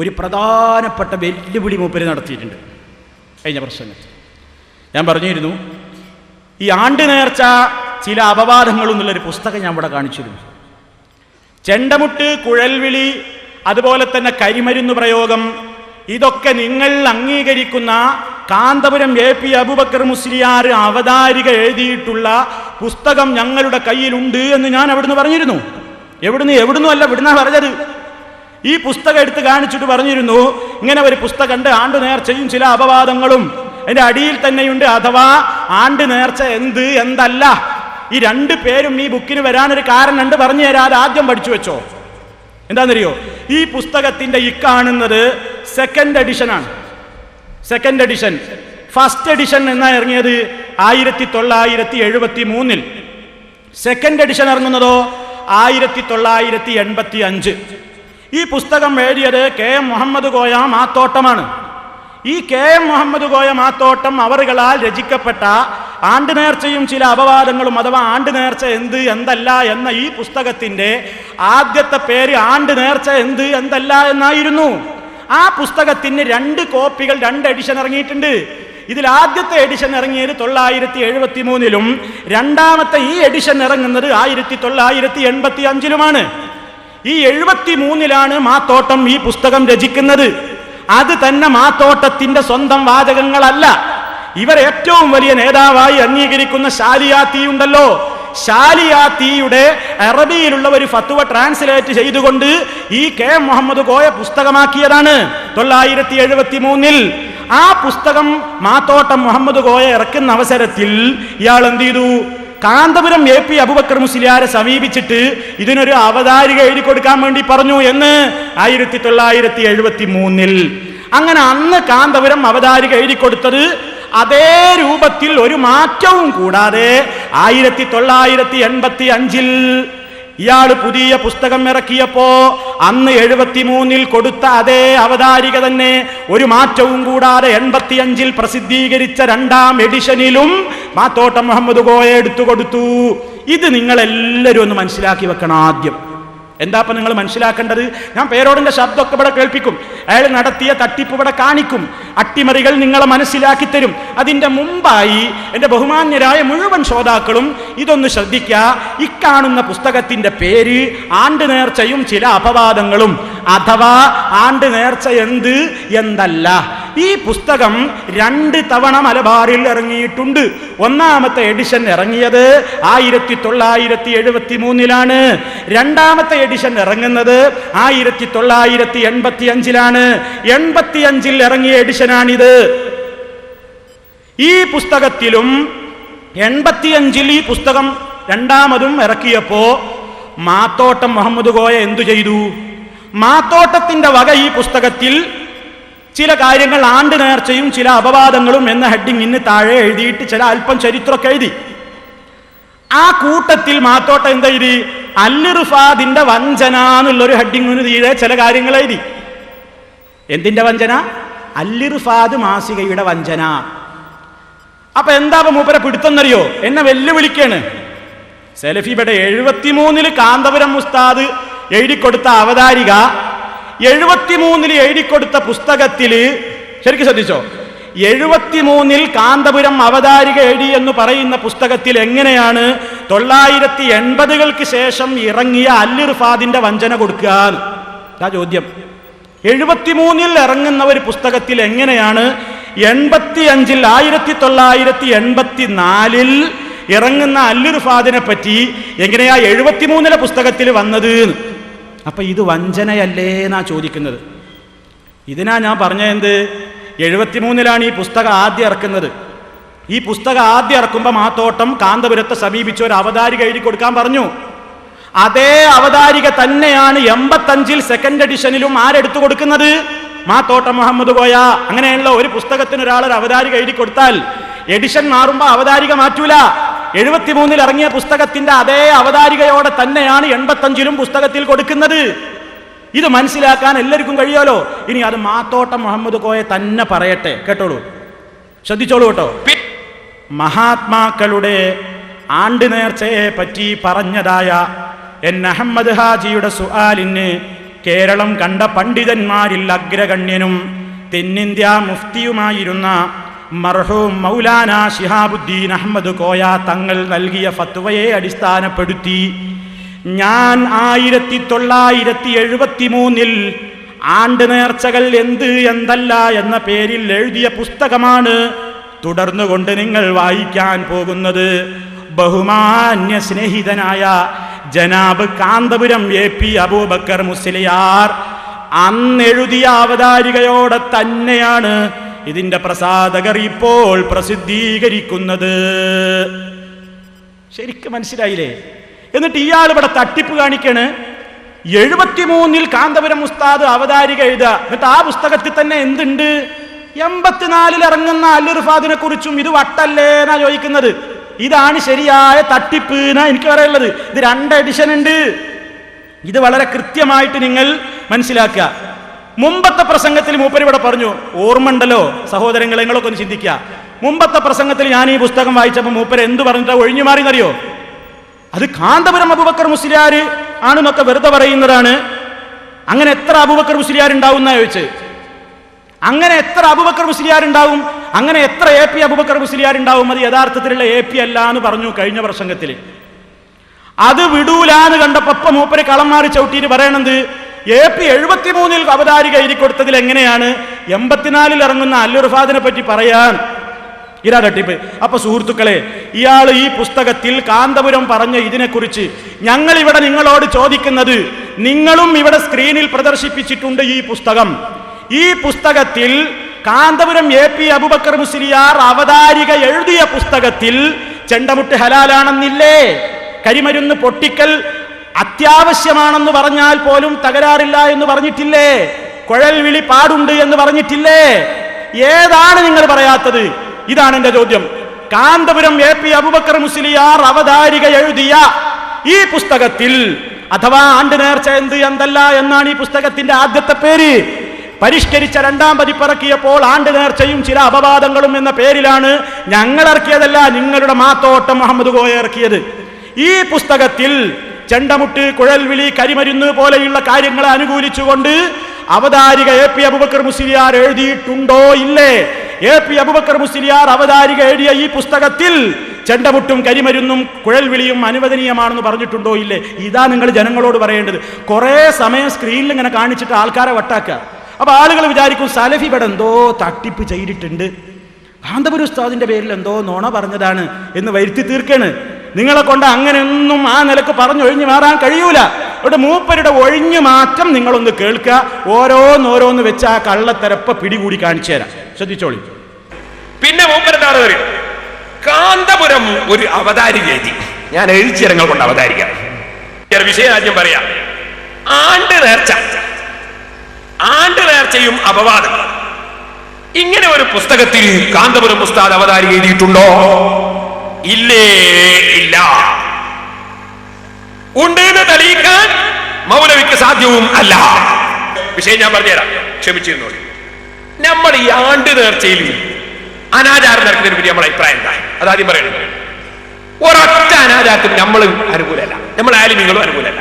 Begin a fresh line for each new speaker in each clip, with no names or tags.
ഒരു പ്രധാനപ്പെട്ട വെല്ലുവിളി മൂപ്പര് നടത്തിയിട്ടുണ്ട്. കഴിഞ്ഞ പ്രസംഗത്തിൽ ഞാൻ പറഞ്ഞിരുന്നു ഈ ആണ്ട് നേർച്ച ചില അപവാദങ്ങൾ എന്നുള്ളൊരു പുസ്തകം ഞാൻ ഇവിടെ കാണിച്ചിരുന്നു. ചെണ്ടമുട്ട് കുഴൽവിളി അതുപോലെ തന്നെ കരിമരുന്ന് പ്രയോഗം ഇതൊക്കെ നിങ്ങൾ അംഗീകരിക്കുന്ന കാന്തപുരം എ പി അബുബക്കർ മുസ്ലിയാർ അവതാരിക എഴുതിയിട്ടുള്ള പുസ്തകം ഞങ്ങളുടെ കയ്യിലുണ്ട് എന്ന് ഞാൻ അവിടുന്ന് പറഞ്ഞിരുന്നു. എവിടുന്ന് എവിടുന്നും അല്ല ഇവിടുന്ന പറഞ്ഞത്. ഈ പുസ്തകം എടുത്ത് കാണിച്ചിട്ട് പറഞ്ഞിരുന്നു ഇങ്ങനെ ഒരു പുസ്തകമുണ്ട് ആണ്ട് നേർച്ചയും ചില അപവാദങ്ങളും. അതിന്റെ അടിയിൽ തന്നെയുണ്ട് അഥവാ ആണ്ട് നേർച്ച എന്ത് എന്തല്ല. ഈ രണ്ട് പേരും ഈ ബുക്കിന് വരാനൊരു കാരണമുണ്ട് പറഞ്ഞു തരാതെ ആദ്യം പഠിച്ചു വെച്ചോ. എന്താണെന്നറിയോ? ഈ പുസ്തകത്തിന്റെ ഈ കാണുന്നത് സെക്കൻഡ് എഡിഷൻ ആണ്. സെക്കൻഡ് എഡിഷൻ ഫസ്റ്റ് എഡിഷൻ എന്നാ ഇറങ്ങിയത്? ആയിരത്തി തൊള്ളായിരത്തി എഴുപത്തി മൂന്നിൽ സെക്കൻഡ് എഡിഷൻ ഇറങ്ങുന്നതോ? ആയിരത്തി തൊള്ളായിരത്തി എൺപത്തി അഞ്ച് ഈ പുസ്തകം എഴുതിയത് കെ എം മുഹമ്മദ് കോയ മാത്തോട്ടമാണ്. ഈ കെ എം മുഹമ്മദ് കോയ മാത്തോട്ടം അവറുകളാൽ രചിക്കപ്പെട്ട ആണ്ട് നേർച്ചയും ചില അപവാദങ്ങളും അഥവാ ആണ്ട് നേർച്ച എന്ത് എന്തല്ല എന്ന ഈ പുസ്തകത്തിന്റെ ആദ്യത്തെ പേര് ആണ്ട് നേർച്ച എന്ത് എന്തല്ല എന്നായിരുന്നു. ആ പുസ്തകത്തിന് രണ്ട് കോപ്പികൾ രണ്ട് എഡിഷൻ ഇറങ്ങിയിട്ടുണ്ട്. ഇതിൽ ആദ്യത്തെ എഡിഷൻ ഇറങ്ങിയത് തൊള്ളായിരത്തി എഴുപത്തി മൂന്നിലും രണ്ടാമത്തെ ഈ എഡിഷൻ ഇറങ്ങുന്നത് ആയിരത്തി തൊള്ളായിരത്തി എൺപത്തി അഞ്ചിലുമാണ് ഈ എഴുപത്തി മൂന്നിലാണ് മാത്തോട്ടം ഈ പുസ്തകം രചിക്കുന്നത്. അത് തന്നെ മാത്തോട്ടത്തിന്റെ സ്വന്തം വാചകങ്ങളല്ല. ഇവർ ഏറ്റവും വലിയ നേതാവായി അംഗീകരിക്കുന്ന ശാലിയാത്തി ഉണ്ടല്ലോ. ശാലിയാത്തിയുടെ അറബിയിലുള്ള ഒരു ഫത്തുവ ട്രാൻസ്ലേറ്റ് ചെയ്തുകൊണ്ട് ഈ കെ മുഹമ്മദ് കോയ പുസ്തകമാക്കിയതാണ് തൊള്ളായിരത്തി എഴുപത്തി മൂന്നിൽ ആ പുസ്തകം മാത്തോട്ടം മുഹമ്മദ് കോയ ഇറക്കുന്ന അവസരത്തിൽ ഇയാൾ എന്ത് ചെയ്തു? കാന്തപുരം എ പി അബുബക്കർ മുസ്ലിയാരെ സമീപിച്ചിട്ട് ഇതിനൊരു അവതാരിക എഴുതി കൊടുക്കാൻ വേണ്ടി പറഞ്ഞു എന്ന് ആയിരത്തി തൊള്ളായിരത്തി എഴുപത്തി മൂന്നിൽ. അങ്ങനെ അന്ന് കാന്തപുരം അവതാരിക എഴുതി കൊടുത്തത് അതേ രൂപത്തിൽ ഒരു മാറ്റവും കൂടാതെ ആയിരത്തി തൊള്ളായിരത്തി എൺപത്തി അഞ്ചിൽ ഇയാൾ പുതിയ പുസ്തകം ഇറക്കിയപ്പോ അന്ന് എഴുപത്തി മൂന്നിൽ കൊടുത്ത അതേ അവതാരിക തന്നെ ഒരു മാറ്റവും കൂടാതെ എൺപത്തിയഞ്ചിൽ പ്രസിദ്ധീകരിച്ച രണ്ടാം എഡിഷനിലും മാത്തോട്ടം മുഹമ്മദ് ഗോയ എടുത്തു കൊടുത്തു. ഇത് നിങ്ങൾ എല്ലാവരും ഒന്ന് മനസ്സിലാക്കി വെക്കണം ആദ്യം. എന്താ ഇപ്പൊ നിങ്ങൾ മനസ്സിലാക്കേണ്ടത്? ഞാൻ പേരോടിന്റെ ശബ്ദമൊക്കെ ഇവിടെ കേൾപ്പിക്കും. അയാൾ നടത്തിയ തട്ടിപ്പ് ഇവിടെ കാണിക്കും. അട്ടിമറികൾ നിങ്ങളെ മനസ്സിലാക്കി തരും. അതിന്റെ മുമ്പായി എന്റെ ബഹുമാന്യരായ മുഴുവൻ ശ്രോതാക്കളും ഇതൊന്ന് ശ്രദ്ധിക്കുക ഇക്കാണുന്ന പുസ്തകത്തിന്റെ പേര് ആണ്ട് നേർച്ചയും ചില അപവാദങ്ങളും. അഥവാ ആണ്ട് നേർച്ച എന്ത്? എന്തല്ല. ഈ പുസ്തകം രണ്ട് തവണ മലബാറിൽ ഇറങ്ങിയിട്ടുണ്ട്. ഒന്നാമത്തെ എഡിഷൻ ഇറങ്ങിയത് ആയിരത്തി തൊള്ളായിരത്തി എഴുപത്തി മൂന്നിലാണ് രണ്ടാമത്തെ എഡിഷൻ ഇറങ്ങുന്നത് ആയിരത്തി തൊള്ളായിരത്തി എൺപത്തി അഞ്ചിലാണ് എൺപത്തി അഞ്ചിൽ ഇറങ്ങിയ എഡിഷനാണിത്. ഈ പുസ്തകത്തിലും എൺപത്തിയഞ്ചിൽ ഈ പുസ്തകം രണ്ടാമതും ഇറക്കിയപ്പോ മാത്തോട്ടം മുഹമ്മദ് കോയ എന്തു ചെയ്തു? മാത്തോട്ടത്തിന്റെ വക ഈ പുസ്തകത്തിൽ ചില കാര്യങ്ങൾ ആണ്ട് നേർച്ചയും ചില അപവാദങ്ങളും എന്ന ഹെഡിങ്ങിന് താഴെ എഴുതിയിട്ട് ചില അല്പം ചരിത്രമൊക്കെ എഴുതി. ആ കൂട്ടത്തിൽ മാത്തോട്ട എന്താ എഴുതി അല്ലിറുഫാദിന്റെ വഞ്ചന എന്നുള്ളൊരു ഹെഡിങ്ങിന് തീരെ ചില കാര്യങ്ങൾ എഴുതി. എന്തിന്റെ വഞ്ചന? അല്ലിറുഫാദ് മാസികയുടെ വഞ്ചന. അപ്പൊ എന്താ മൂപ്പരെ പിടുത്തെന്നറിയോ? എന്നെ വെല്ലുവിളിക്കാണ്. സെലഫിബയുടെ എഴുപത്തിമൂന്നിൽ കാന്തപുരം മുസ്താദ് എഴുതിക്കൊടുത്ത അവതാരിക എഴുപത്തിമൂന്നിൽ എഴുതിക്കൊടുത്ത പുസ്തകത്തിൽ ശരിക്കും ശ്രദ്ധിച്ചോ? എഴുപത്തിമൂന്നിൽ കാന്തപുരം അവതാരിക എഴുതി എന്ന് പറയുന്ന പുസ്തകത്തിൽ എങ്ങനെയാണ് തൊള്ളായിരത്തി എൺപതുകൾക്ക് ശേഷം ഇറങ്ങിയ അല്ലിർഫാദിന്റെ വഞ്ചന കൊടുക്കുക ആ ചോദ്യം. എഴുപത്തിമൂന്നിൽ ഇറങ്ങുന്ന ഒരു പുസ്തകത്തിൽ എങ്ങനെയാണ് എൺപത്തി അഞ്ചിൽ ആയിരത്തി തൊള്ളായിരത്തി എൺപത്തി നാലിൽ ഇറങ്ങുന്ന അല്ലിർഫാദിനെ പറ്റി എങ്ങനെയാ എഴുപത്തിമൂന്നിലെ പുസ്തകത്തിൽ വന്നത്. അപ്പൊ ഇത് വഞ്ചനയല്ലേ എന്നാ ചോദിക്കുന്നത്. ഇതിനാ ഞാൻ പറഞ്ഞ എന്ത്? എഴുപത്തിമൂന്നിലാണ് ഈ പുസ്തകം ആദ്യം ഇറക്കുന്നത്. ഈ പുസ്തകം ആദ്യം ഇറക്കുമ്പോൾ മാത്തോട്ടം കാന്തപുരത്തെ സമീപിച്ച ഒരു അവതാരിക എഴുതി കൊടുക്കാൻ പറഞ്ഞു. അതേ അവതാരിക തന്നെയാണ് എൺപത്തഞ്ചിൽ സെക്കൻഡ് എഡിഷനിലും ആരെടുത്തു കൊടുക്കുന്നത്? മാത്തോട്ടം മുഹമ്മദ് പോയ അങ്ങനെയുള്ള ഒരു പുസ്തകത്തിന് ഒരാൾ ഒരു അവതാരിക എഴുതി കൊടുത്താൽ എഡിഷൻ മാറുമ്പോൾ അവതാരിക മാറ്റൂല. എഴുപത്തിമൂന്നിൽ ഇറങ്ങിയ പുസ്തകത്തിന്റെ അതേ അവതാരികയോടെ തന്നെയാണ് എൺപത്തഞ്ചിലും പുസ്തകത്തിൽ കൊടുക്കുന്നത്. ഇത് മനസ്സിലാക്കാൻ എല്ലാവർക്കും കഴിയാലോ? ഇനി അത് മാത്തോട്ടം മുഹമ്മദ് കോയെ തന്നെ പറയട്ടെ. കേട്ടോളൂ. ശ്രദ്ധിച്ചോളൂ കേട്ടോ. മഹാത്മാക്കളുടെ ആണ്ട് നേർച്ചയെ പറ്റി പറഞ്ഞതായ എൻ അഹമ്മദ് ഹാജിയുടെ സുഹാലിന് കേരളം കണ്ട പണ്ഡിതന്മാരിൽ അഗ്രഗണ്യനും തെന്നിന്ത്യ മുഫ്തിയുമായിരുന്ന മർഹൂം മൗലാന ഷിഹാബുദ്ദീൻ അഹമ്മദ് കോയ തങ്ങൾ നൽകിയ ഫത്വയെ അടിസ്ഥാനപ്പെടുത്തി ഞാൻ ആയിരത്തി തൊള്ളായിരത്തി എഴുപത്തി മൂന്നിൽ ആണ്ട് നേർച്ചകൾ എന്ത് എന്തല്ല എന്ന പേരിൽ എഴുതിയ പുസ്തകമാണ് തുടർന്നുകൊണ്ട് നിങ്ങൾ വായിക്കാൻ പോകുന്നത്. ബഹുമാന്യ സ്നേഹിതനായ ജനാബ് കാന്തപുരം എ പി അബൂബക്കർ മുസ്ലിയാർ അന്നെഴുതിയ അവതാരികയോടെ തന്നെയാണ് ഇതിന്റെ പ്രസാധകർ ഇപ്പോൾ പ്രസിദ്ധീകരിക്കുന്നത്. ശരിക്കും മനസ്സിലായില്ലേ? എന്നിട്ട് ഇയാൾ ഇവിടെ തട്ടിപ്പ് കാണിക്കാണ്. എഴുപത്തിമൂന്നിൽ കാന്തപുരം ഉസ്താദ് അവതാരിക എഴുതുക. എന്നിട്ട് ആ പുസ്തകത്തിൽ തന്നെ എന്തുണ്ട്? എൺപത്തിനാലിൽ ഇറങ്ങുന്ന അല്ലുർഫാദിനെ കുറിച്ചും ഇത് വട്ടല്ലേ എന്നാ ചോദിക്കുന്നത്. ഇതാണ് ശരിയായ തട്ടിപ്പ് എന്നാ എനിക്ക് പറയാനുള്ളത്. ഇത് രണ്ട് എഡിഷൻ ഉണ്ട്. ഇത് വളരെ കൃത്യമായിട്ട് നിങ്ങൾ മനസ്സിലാക്കുക. മുമ്പത്തെ പ്രസംഗത്തിൽ മൂപ്പര് ഇവിടെ പറഞ്ഞു ഓർമ്മണ്ടല്ലോ സഹോദരങ്ങളെ നിങ്ങളൊക്കെ ഒന്ന് ചിന്തിക്കുക മുമ്പത്തെ പ്രസംഗത്തിൽ ഞാൻ ഈ പുസ്തകം വായിച്ചപ്പോൾ മൂപ്പര് എന്ത് പറഞ്ഞിട്ടാ ഒഴിഞ്ഞു മാറിയെന്നറിയോ? അത് കാന്തപുരം അബുബക്കർ മുസ്ലിയാർ ആണെന്നൊക്കെ വെറുതെ പറയുന്നതാണ്. അങ്ങനെ എത്ര അബുബക്കർ മുസ്ലിയാർ ഉണ്ടാവും എന്നാ ചോദിച്ച്. അങ്ങനെ എത്ര അബുബക്കർ മുസ്ലിയാർ ഉണ്ടാവും അങ്ങനെ എത്ര എ പി അബുബക്കർ മുസ്ലിയാർ ഉണ്ടാവും അത് യഥാർത്ഥത്തിലുള്ള എ പി അല്ല എന്ന് പറഞ്ഞു കഴിഞ്ഞ പ്രസംഗത്തിൽ. അത് വിടൂലാന്ന് കണ്ടപ്പോ മൂപ്പര് കളം മാറി ചവിട്ടിയിട്ട് പറയണത് എ പി എഴുപത്തിമൂന്നിൽ അവതാരിക എഴുതി കൊടുത്തതിൽ എങ്ങനെയാണ്? എൺപത്തിനാലിൽ ഇറങ്ങുന്ന അല്ലുർഫാദിനെ പറ്റി പറയാൻ. ഇരാ തട്ടിപ്പ്. അപ്പൊ സുഹൃത്തുക്കളെ ഇയാൾ ഈ പുസ്തകത്തിൽ കാന്തപുരം പറഞ്ഞ ഇതിനെക്കുറിച്ച് ഞങ്ങൾ ഇവിടെ നിങ്ങളോട് ചോദിക്കുന്നത് നിങ്ങളും ഇവിടെ സ്ക്രീനിൽ പ്രദർശിപ്പിച്ചിട്ടുണ്ട് ഈ പുസ്തകം. ഈ പുസ്തകത്തിൽ കാന്തപുരം എ പി അബുബക്കർ മുസ്ലിയാർ അവതാരിക എഴുതിയ പുസ്തകത്തിൽ ചെണ്ടമുട്ട് ഹലാലാണെന്നില്ലേ? കരിമരുന്ന് പൊട്ടിക്കൽ അത്യാവശ്യമാണെന്ന് പറഞ്ഞാൽ പോലും തകരാറില്ല എന്ന് പറഞ്ഞിട്ടില്ലേ? കുഴൽ വിളി പാടുണ്ട് എന്ന് പറഞ്ഞിട്ടില്ലേ? ഏതാണ് നിങ്ങൾ പറയാത്തത്? ഇതാണ് എന്റെ ചോദ്യം. കാന്തപുരം എ പി അബുബക്കർ മുസ്ലിയാർ അവതാരിക എഴുതിയ ഈ പുസ്തകത്തിൽ അഥവാ ആണ്ട് നേർച്ച എന്ത് എന്തല്ല എന്നാണ് ഈ പുസ്തകത്തിന്റെ ആദ്യത്തെ പേര്. പരിഷ്കരിച്ച രണ്ടാം പതിപ്പിറക്കിയപ്പോൾ ആണ്ട് നേർച്ചയും ചില അപവാദങ്ങളും എന്ന പേരിലാണ് ഞങ്ങൾ ഇറക്കിയതല്ല നിങ്ങളുടെ മാത്തോട്ടം മുഹമ്മദ് ഗോയ ഇറക്കിയത്. ഈ പുസ്തകത്തിൽ ചെണ്ടമുട്ട് കുഴൽവിളി കരിമരുന്ന് പോലെയുള്ള കാര്യങ്ങളെ അനുകൂലിച്ചുകൊണ്ട് അവതാരിക എ പി അബുബക്കർ മുസ്ലിയാർ എഴുതിയിട്ടുണ്ടോ ഇല്ലേ? എ പി അബുബക്കർ മുസ്ലിയാർ അവതാരിക എഴുതിയ ഈ പുസ്തകത്തിൽ ചെണ്ടമുട്ടും കരിമരുന്നും കുഴൽവിളിയും അനുവദനീയമാണെന്ന് പറഞ്ഞിട്ടുണ്ടോ ഇല്ലേ? ഇതാ നിങ്ങൾ ജനങ്ങളോട് പറയേണ്ടത്. കുറേ സമയം സ്ക്രീനിൽ ഇങ്ങനെ കാണിച്ചിട്ട് ആൾക്കാരെ വട്ടാക്കുക. അപ്പൊ ആളുകൾ വിചാരിക്കും സലഫി ഇവിടെ എന്തോ തട്ടിപ്പ് ചെയ്തിട്ടുണ്ട്. കാന്തപുര ഉസ്താദിന്റെ പേരിൽ എന്തോ നോണ പറഞ്ഞതാണ് എന്ന് വരുത്തി തീർക്കാണ്. നിങ്ങളെ കൊണ്ട് അങ്ങനെയൊന്നും ആ നിലയ്ക്ക് പറഞ്ഞൊഴിഞ്ഞു മാറാൻ കഴിയൂല. ഇവിടെ മൂപ്പരുടെ ഒഴിഞ്ഞു മാറ്റം നിങ്ങളൊന്ന് കേൾക്കുക. ഓരോന്നോരോന്ന് വെച്ച് ആ കള്ളത്തരപ്പ പിടികൂടി കാണിച്ചു തരാം. ശ്രദ്ധിച്ചോളി.
പിന്നെ മൂപ്പരെന്താണ് പറയും കാന്തപുരം ഒരു അവതാരികേതി ഞാൻ എഴുതിച്ചിരങ്ങൾ കൊണ്ട് അവതാരിക്കാം. വിഷയരാജ്യം പറയാം. ആണ്ട് നേർച്ച. ആണ്ട് നേർച്ചയും അപവാദം ഇങ്ങനെ ഒരു പുസ്തകത്തിൽ കാന്തപുരം ഉസ്താദ് അവതാരി എഴുതിയിട്ടുണ്ടോ? ഇല്ലേ? ഇല്ല. ഉണ്ട് എന്ന് തെളിയിക്കാൻ മൗലവിക്ക് സാധ്യവും അല്ല. വിഷയം ഞാൻ പറഞ്ഞുതരാം. ക്ഷമിച്ചിരുന്നു? നമ്മൾ ഈ ആണ്ട് നേർച്ചയിൽ അനാചാരം നടക്കുന്നതിന് പറ്റി നമ്മുടെ അഭിപ്രായം എന്താ അതാദ്യം പറയണത് ഒരൊറ്റ അനാചാരത്തിന് നമ്മൾ അനുകൂലമല്ല നമ്മൾ ആലിമികളും അനുകൂലമല്ല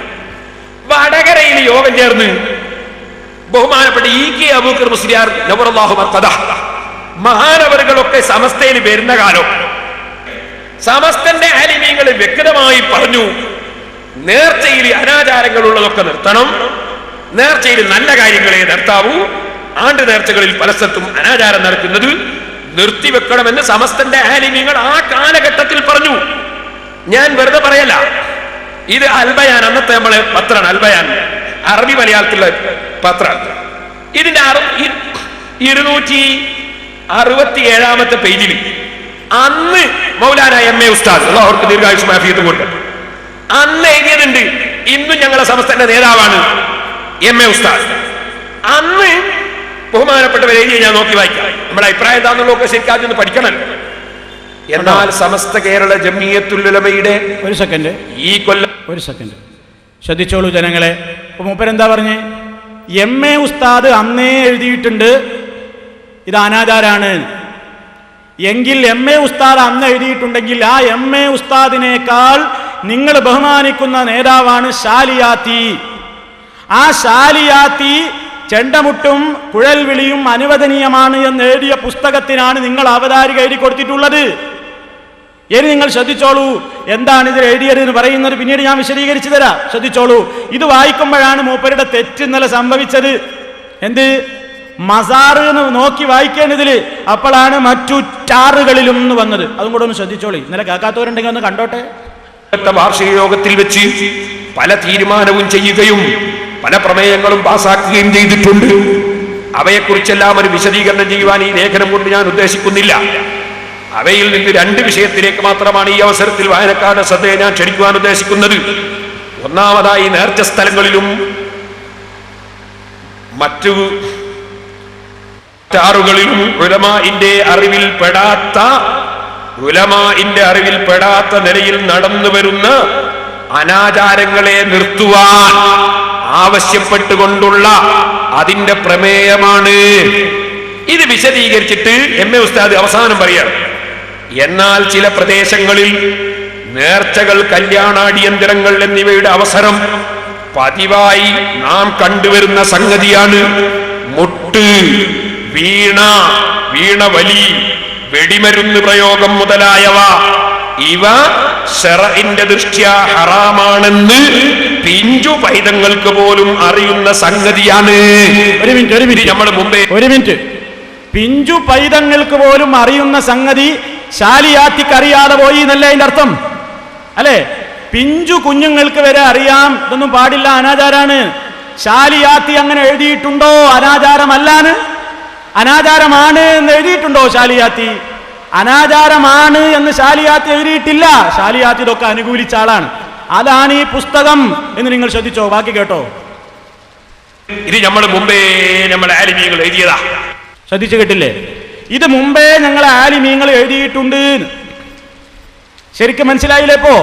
വടകരയിൽ യോഗം ചേർന്ന് ബഹുമാനപ്പെട്ട ഇ കെ അബൂക്കർ മുസ്ലിയാർ മഹാനവറുകളൊക്കെ സമസ്തയിൽ വരുന്ന കാലം സമസ്തന്റെ ആലിമീങ്ങൾ വ്യക്തമായി പറഞ്ഞു നേർച്ചയിൽ അനാചാരങ്ങളുള്ളതൊക്കെ നിർത്തണം നേർച്ചയിൽ നല്ല കാര്യങ്ങളെ നിർത്താവൂ ആണ്ട് നേർച്ചകളിൽ പല സ്ഥലത്തും അനാചാരം നടക്കുന്നത് നിർത്തിവെക്കണമെന്ന് സമസ്തന്റെ ആലിമീങ്ങൾ ആ കാലഘട്ടത്തിൽ പറഞ്ഞു. ഞാൻ വെറുതെ പറയല്ല ഇത് അൽബയാൻ അന്നത്തെ നമ്മളെ പത്രമാണ് അൽബയാൻ അറബി മലയാളത്തിലുള്ള പത്രമാണ് ഇതിന്റെ ഇരുന്നൂറ്റി അറുപത്തി ഏഴാമത്തെ പേജിൽ അന്ന് മൗലാന എം എ ഉസ്താദ് അവർക്ക് ദീർഘായുഷ് മാഫിയത്ത് കൊടുക്കട്ടെ. അന്ന് എഴുതിയതുണ്ട് ഇന്നും ഞങ്ങളെ സമസ്തന്റെ നേതാവാണ് എം എ ഉസ്താദ്. അന്ന് ബഹുമാനപ്പെട്ടവർ എഴുതി ഞാൻ നോക്കി വായിക്കാം. നമ്മുടെ അഭിപ്രായം എന്താണെന്നുള്ളതൊക്കെ ശരിക്കും ആദ്യം ഒന്ന് പഠിക്കണം. എന്നാൽ സമസ്ത കേരള ജമിയത്തുലമയുടെ
ഒരു സെക്കൻഡ്.
ഈ കൊല്ലം
ഒരു സെക്കൻഡ്. ശ്രദ്ധിച്ചോളൂ ജനങ്ങളെ. ഇപ്പൊ മൂപ്പരെന്താ പറഞ്ഞേ? എം എ ഉസ്താദ് അന്നേ എഴുതിയിട്ടുണ്ട്. ഇത് അനാചാരാണ് എങ്കിൽ എം എ ഉസ്താദ് അന്ന് എഴുതിയിട്ടുണ്ടെങ്കിൽ ആ എം എ ഉസ്താദിനേക്കാൾ നിങ്ങൾ ബഹുമാനിക്കുന്ന നേതാവാണ് ഷാലിയാത്തി ആ ഷാലിയാത്തി ചെണ്ടമുട്ടും കുഴൽ വിളിയും അനുവദനീയമാണ് എന്ന് എഴുതിയ പുസ്തകത്തിനാണ് നിങ്ങൾ അവതാരിക എഴുതി കൊടുത്തിട്ടുള്ളത്. ഇനി നിങ്ങൾ ശ്രദ്ധിച്ചോളൂ എന്താണ് ഇതിൽ എഴുതിയത് എന്ന് പറയുന്നത് പിന്നീട് ഞാൻ വിശദീകരിച്ചു തരാം. ശ്രദ്ധിച്ചോളൂ ഇത് വായിക്കുമ്പോഴാണ് മൂപ്പരുടെ തെറ്റ് ഇന്നലെ സംഭവിച്ചത്. എന്ത്? മസാറ് എന്ന് നോക്കി വായിക്കേണ്ടതിൽ അപ്പോഴാണ് മറ്റു ടാറുകളിലും എന്ന് വന്നത്. അതും കൂടെ ഒന്ന് ശ്രദ്ധിച്ചോളി. ഇന്നലെ കേൾക്കാത്തവരുണ്ടെങ്കിൽ ഒന്ന് കണ്ടോട്ടെ?
വാർഷിക യോഗത്തിൽ വെച്ച് പല തീരുമാനവും ചെയ്യുകയും പല പ്രമേയങ്ങളും പാസാക്കുകയും ചെയ്തിട്ടുണ്ട്. അവയെക്കുറിച്ചെല്ലാം ഒരു വിശദീകരണം ചെയ്യുവാൻ ഈ ലേഖനം കൊണ്ട് ഞാൻ ഉദ്ദേശിക്കുന്നില്ല. അവയിൽ നിന്ന് രണ്ട് വിഷയത്തിലേക്ക് മാത്രമാണ് ഈ അവസരത്തിൽ വായനക്കാരുടെ ശ്രദ്ധയെ ഞാൻ ക്ഷണിക്കുവാൻ ഉദ്ദേശിക്കുന്നത്. ഒന്നാമതായി നേർച്ച സ്ഥലങ്ങളിലും മറ്റു ാറുകളിലും ഉലമാന്റെ അറിവിൽ പെടാത്ത ഉലമാന്റെ അറിവിൽ പെടാത്ത നിലയിൽ നടന്നു വരുന്ന അനാചാരങ്ങളെ നിർത്തുവാൻ ആവശ്യപ്പെട്ടുകൊണ്ടുള്ള അതിന്റെ പ്രമേയമാണ്. ഇത് വിശദീകരിച്ചിട്ട് എം എ ഉസ്താദ് അവസാനം പറയാണ്. എന്നാൽ ചില പ്രദേശങ്ങളിൽ നേർച്ചകൾ കല്യാണാടിയന്തരങ്ങൾ എന്നിവയുടെ അവസരം പതിവായി നാം കണ്ടുവരുന്ന സംഗതിയാണ് മുട്ട്. വീണ വീണവലി വെടിമരുന്ന് പ്രയോഗം മുതലായവ. ഇവ ഷെറഇന്റെ ദൃഷ്ട്യ ഹറാമാണെന്ന് പിഞ്ചു പൈതങ്ങൾക്ക് പോലും അറിയുന്ന സംഗതിയാണ്.
ഒരു മിനിറ്റ് ഒരു മിനിറ്റ്.
നമ്മൾ മുമ്പേ
ഒരു മിനിറ്റ്. പിഞ്ചു പൈതങ്ങൾക്ക് പോലും അറിയുന്ന സംഗതി ശാലിയാത്തിക്ക് അറിയാതെ പോയി എന്നല്ലേ അതിന്റെ അർത്ഥം? അല്ലേ? പിഞ്ചു കുഞ്ഞുങ്ങൾക്ക് വരെ അറിയാം ഇതൊന്നും പാടില്ല അനാചാരാണ്. ശാലിയാത്തി അങ്ങനെ എഴുതിയിട്ടുണ്ടോ? അനാചാരമല്ലാന്ന്? അനാചാരമാണ് എന്ന് എഴുതിയിട്ടുണ്ടോ ശാലിയാത്തി? അനാചാരമാണ് എന്ന് ശാലിയാത്തി എഴുതിയിട്ടില്ല. ശാലിയാത്തി ഇതൊക്കെ അനുകൂലിച്ച ആളാണ്. അതാണ് ഈ പുസ്തകം എന്ന് നിങ്ങൾ ശ്രദ്ധിച്ചോ? ബാക്കി കേട്ടോ?
ഇത് നമ്മൾ മുമ്പേ നമ്മുടെ ആലിമീങ്ങൾ എഴുതിയതാ.
ശ്രദ്ധിച്ചു കേട്ടില്ലേ? ഇത് മുമ്പേ ഞങ്ങൾ ആലിമീങ്ങൾ എഴുതിയിട്ടുണ്ട്. ശരിക്കും മനസ്സിലായില്ലേ ഇപ്പോ?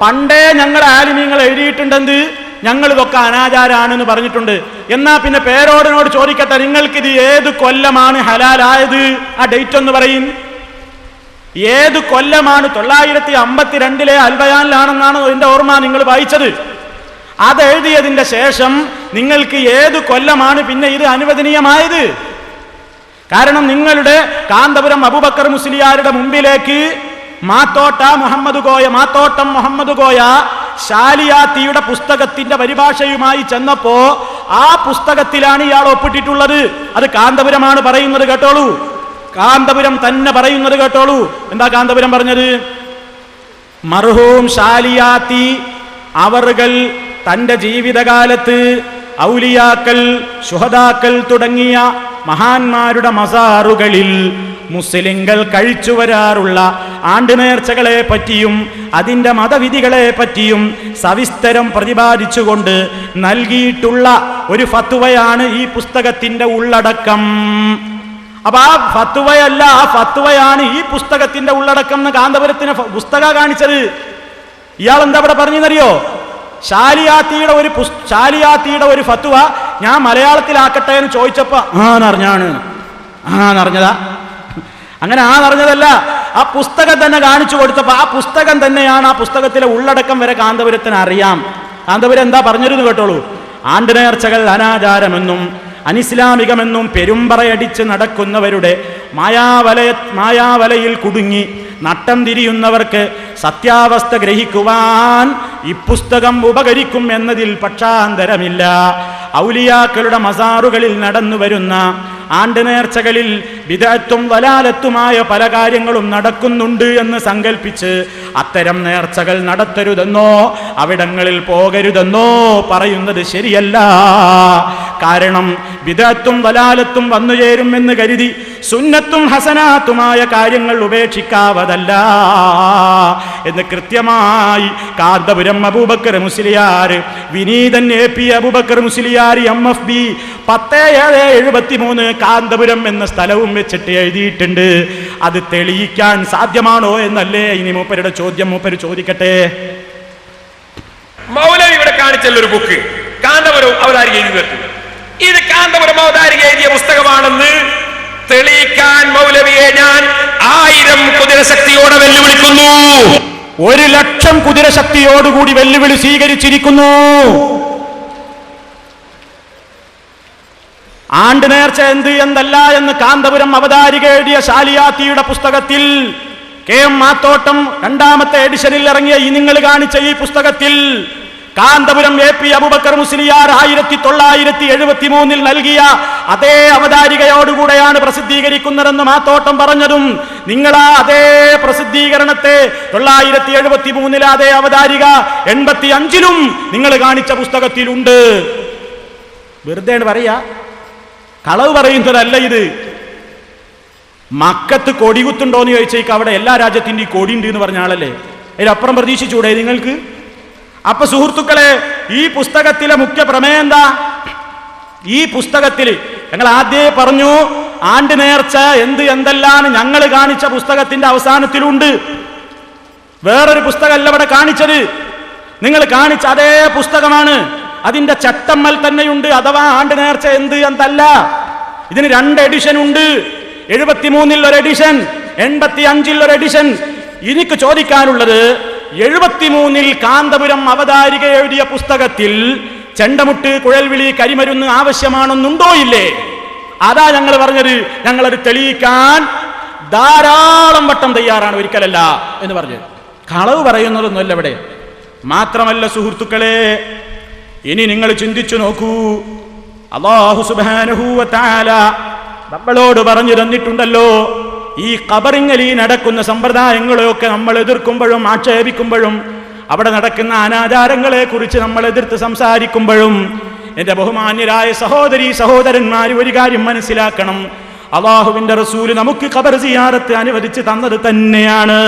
പണ്ടേ ഞങ്ങൾ ആലിമീങ്ങൾ എഴുതിയിട്ടുണ്ടെന്ന് ഞങ്ങൾ ഇതൊക്കെ അനാചാരാണെന്ന് പറഞ്ഞിട്ടുണ്ട്. എന്നാ പിന്നെ പേരോടിനോട് ചോദിക്കട്ടെ നിങ്ങൾക്ക് ഇത് ഏത് കൊല്ലമാണ് ഹലാലായത്? ആ ഡേറ്റ് ഒന്ന് പറയും. ഏത് കൊല്ലമാണ് തൊള്ളായിരത്തി അമ്പത്തിരണ്ടിലെ അൽബയാനിലാണെന്നാണ് എന്റെ ഓർമ്മ നിങ്ങൾ വായിച്ചത്? അത് എഴുതിയതിന്റെ ശേഷം നിങ്ങൾക്ക് ഏത് കൊല്ലമാണ് പിന്നെ ഇത് അനുവദനീയമായത്? കാരണം നിങ്ങളുടെ കാന്തപുരം അബുബക്കർ മുസ്ലിയാരുടെ മുമ്പിലേക്ക് മാത്തോട്ട മുഹമ്മദ് കോയ മാത്തോട്ടം മുഹമ്മദ് കോയ ശാലിയാത്തിയുടെ പുസ്തകത്തിന്റെ പരിഭാഷയുമായി ചെന്നപ്പോ ആ പുസ്തകത്തിലാണ് ഇയാൾ ഒപ്പിട്ടിട്ടുള്ളത്. അത് കാന്തപുരമാണ് പറയുന്നത് കേട്ടോളൂ. കാന്തപുരം തന്നെ പറയുന്നത് കേട്ടോളൂ. എന്താ കാന്തപുരം പറഞ്ഞത്? മർഹൂം ഷാലിയാത്തി അവറുകൾ തന്റെ ജീവിതകാലത്ത് ഔലിയാക്കൽ ശുഹദാക്കൽ തുടങ്ങിയ മഹാന്മാരുടെ മസാറുകളിൽ മുസ്ലിങ്ങൾ കഴിച്ചു വരാറുള്ള ആണ്ടുനേർച്ചകളെ പറ്റിയും അതിന്റെ മതവിധികളെ പറ്റിയും സവിസ്തരം പ്രതിപാദിച്ചുകൊണ്ട് നൽകിയിട്ടുള്ള ഒരു ഫത്തുവയാണ് ഈ പുസ്തകത്തിന്റെ ഉള്ളടക്കം. അപ്പൊ ആ ഫത്തുവയല്ല ആ ഫത്തുവയാണ് ഈ പുസ്തകത്തിന്റെ ഉള്ളടക്കം എന്ന് കാന്തപുരത്തിന് പുസ്തക കാണിച്ചത്. ഇയാൾ എന്താ ഇവിടെ പറഞ്ഞെന്നറിയോ ശാലിയാത്തിയുടെ ഒരു ശാലിയാത്തിയുടെ ഒരു ഫത്തുവ ഞാൻ മലയാളത്തിലാക്കട്ടെ എന്ന് ചോദിച്ചപ്പോ ആ എന്നറിഞ്ഞാണ് ആ എന്നറിഞ്ഞതാ അങ്ങനെ ആ ആ പുസ്തകം തന്നെ കാണിച്ചു കൊടുത്തപ്പോ ആ പുസ്തകം തന്നെയാണ് ആ പുസ്തകത്തിലെ ഉള്ളടക്കം വരെ കാന്തപുരത്തിന് അറിയാം. കാന്തപുരം എന്താ പറഞ്ഞിരുന്നു കേട്ടോളൂ? ആണ്ടനേർച്ചകൾ അനാചാരമെന്നും അനിസ്ലാമികമെന്നും പെരുമ്പറയടിച്ച് നടക്കുന്നവരുടെ മായാവലയ മായാവലയിൽ കുടുങ്ങി നട്ടം തിരിയുന്നവർക്ക് സത്യാവസ്ഥ ഗ്രഹിക്കുവാൻ ഈ പുസ്തകം ഉപകരിക്കും എന്നതിൽ പക്ഷാന്തരമില്ല. ഔലിയാക്കളുടെ മസാറുകളിൽ നടന്നു വരുന്ന ആണ്ട് നേർച്ചകളിൽ വിദഗ്ധത്തും വലാലത്തുമായ പല കാര്യങ്ങളും നടക്കുന്നുണ്ട് എന്ന് സങ്കല്പിച്ച് അത്തരം നേർച്ചകൾ നടത്തരുതെന്നോ അവിടങ്ങളിൽ പോകരുതെന്നോ പറയുന്നത് ശരിയല്ല. കാരണം വിദഗ്ധത്തും വലാലത്തും വന്നുചേരും എന്ന് കരുതി സുന്നത്തും ഹസനാത്തുമായ കാര്യങ്ങൾ ഉപേക്ഷിക്കാവതല്ല എന്ന് കൃത്യമായി Kanthapuram Abubakar Musliyar വിനീതൻ A P Abubakar Musliyar M F B പത്ത് ഏഴ് എഴുപത്തി മൂന്ന് കാന്തപുരം എന്ന സ്ഥലവും വെച്ചിട്ട് എഴുതിയിട്ടുണ്ട്. അത് തെളിയിക്കാൻ സാധ്യമാണോ എന്നല്ലേ ഇനി മൂപ്പരുടെ ചോദ്യം മൂപ്പര് ചോദിക്കട്ടെ.
മൗലവി ഇവിടെ കാണിച്ചല്ലൊരു ബുക്ക് കാന്തപുരം അവരാരും എഴുതി നിർത്തി ഇത് കാന്തപുരം അവതാരിക എഴുതിയ പുസ്തകമാണെന്ന് തെളിയിക്കാൻ മൗലവിയെ ഞാൻ ആയിരം കുതിരശക്തിയോടെ വെല്ലുവിളിക്കുന്നു.
ഒരു ലക്ഷം കുതിരശക്തിയോടുകൂടി വെല്ലുവിളി സ്വീകരിച്ചിരിക്കുന്നു. ആണ്ട് നേർച്ച എന്ത് എന്തല്ല എന്ന് കാന്തപുരം അവതാരിക എഴുതിയ ശാലിയാത്തിയുടെ പുസ്തകത്തിൽ കെ എം മാത്തോട്ടം രണ്ടാമത്തെ എഡിഷനിൽ ഇറങ്ങിയ ഈ കാണിച്ച ഈ പുസ്തകത്തിൽ കാന്തപുരം എ പി അബുബക്കർ മുസ്ലിയാർ ആയിരത്തി തൊള്ളായിരത്തി എഴുപത്തി മൂന്നിൽ നൽകിയ അതേ അവതാരികയോടുകൂടെയാണ് പ്രസിദ്ധീകരിക്കുന്നതെന്ന് മാത്തോട്ടം പറഞ്ഞതും. നിങ്ങൾ ആ അതേ പ്രസിദ്ധീകരണത്തെ തൊള്ളായിരത്തി എഴുപത്തി മൂന്നിലെ അതേ അവതാരിക എൺപത്തി അഞ്ചിലും നിങ്ങൾ കാണിച്ച പുസ്തകത്തിലുണ്ട്. വെറുതെ പറയാ. കളവ് പറയുന്നതല്ല ഇത്. മക്കത്ത് കൊടികുത്തുണ്ടോ എന്ന് ചോദിച്ചേക്ക് അവിടെ എല്ലാ രാജ്യത്തിന്റെയും കൊടി ഉണ്ട് എന്ന് പറഞ്ഞ ആളല്ലേ? അതിലപ്പുറം പ്രതീക്ഷിച്ചൂടെ നിങ്ങൾക്ക്? അപ്പൊ സുഹൃത്തുക്കളെ ഈ പുസ്തകത്തിലെ മുഖ്യ പ്രമേയം എന്താ? ഈ പുസ്തകത്തിൽ ഞങ്ങൾ ആദ്യേ പറഞ്ഞു ആണ്ട് നേർച്ച എന്ത് എന്തെല്ലാം ഞങ്ങൾ കാണിച്ച പുസ്തകത്തിന്റെ അവസാനത്തിലുണ്ട്. വേറൊരു പുസ്തകമല്ല ഇവിടെ കാണിച്ചത്. നിങ്ങൾ കാണിച്ച അതേ പുസ്തകമാണ്. അതിന്റെ ചട്ടമ്മൽ തന്നെയുണ്ട്. അഥവാ ആണ്ട് നേർച്ച എന്ത് എന്തല്ല. ഇതിന് രണ്ട് എഡിഷൻ ഉണ്ട്. എഴുപത്തിമൂന്നിൽ ഒരു എഡിഷൻ എൺപത്തി അഞ്ചിൽ ഒരു എഡിഷൻ എനിക്ക് ചോദിക്കാനുള്ളത് എഴുപത്തിമൂന്നിൽ കാന്തപുരം അവതാരിക എഴുതിയ പുസ്തകത്തിൽ ചെണ്ടമുട്ട് കുഴൽവിളി കരിമരുന്ന് ആവശ്യമാണെന്നുണ്ടോ ഇല്ലേ? അതാ ഞങ്ങൾ പറഞ്ഞത്. ഞങ്ങളത് തെളിയിക്കാൻ ധാരാളം വട്ടം തയ്യാറാണ് ഒരിക്കലല്ല എന്ന് പറഞ്ഞു. കളവ് പറയുന്നതൊന്നുമല്ല ഇവിടെ. മാത്രമല്ല സുഹൃത്തുക്കളെ ഇനി നിങ്ങൾ ചിന്തിച്ചു നോക്കൂ. അള്ളാഹു സുബാനഹൂവത്താല നമ്മളോട് പറഞ്ഞു തന്നിട്ടുണ്ടല്ലോ. ഈ കബറിങ്ങലി നടക്കുന്ന സമ്പ്രദായങ്ങളെയൊക്കെ നമ്മൾ എതിർക്കുമ്പോഴും ആക്ഷേപിക്കുമ്പോഴും അവിടെ നടക്കുന്ന അനാചാരങ്ങളെ കുറിച്ച് നമ്മൾ എതിർത്ത് സംസാരിക്കുമ്പോഴും എന്റെ ബഹുമാന്യരായ സഹോദരി സഹോദരന്മാർ ഒരു കാര്യം മനസ്സിലാക്കണം. അള്ളാഹുവിന്റെ റസൂൽ നമുക്ക് ഖബർ സിയാറത്ത് അനുവദിച്ച് തന്നത് തന്നെയാണ്.